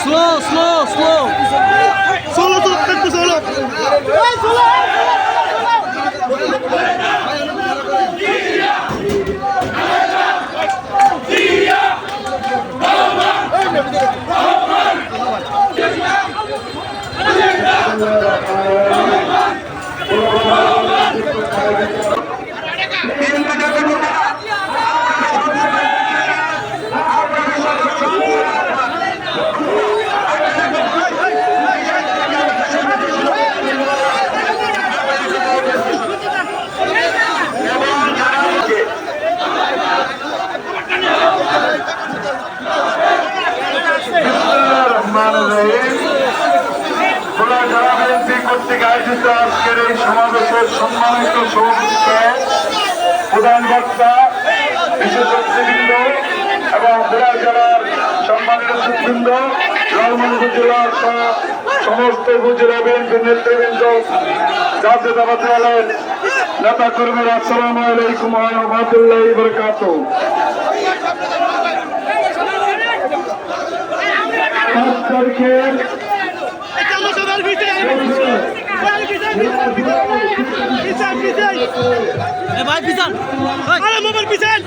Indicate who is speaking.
Speaker 1: Slow slow slow
Speaker 2: Solo tú, একটু solo.
Speaker 3: Rahman কর্তৃক আয়োজিত আজকের সমাবেশের সম্মানিত সভাপতিত্বে প্রধান বক্তা, বিশেষ অতিথিবৃন্দ এবং খোলা জেলার সম্মানিত সুবৃন্দ লালমন উপজেলার সমস্ত উপজেলা বিএনপি নেতৃবৃন্দ জাতীয়তাবাদ দলের নেতা কর্মীরা, আসসালামু আলাইকুম রহমতুল্লাহ
Speaker 1: এ ভাই পিছান।
Speaker 2: আরে মোবাইল পিছন।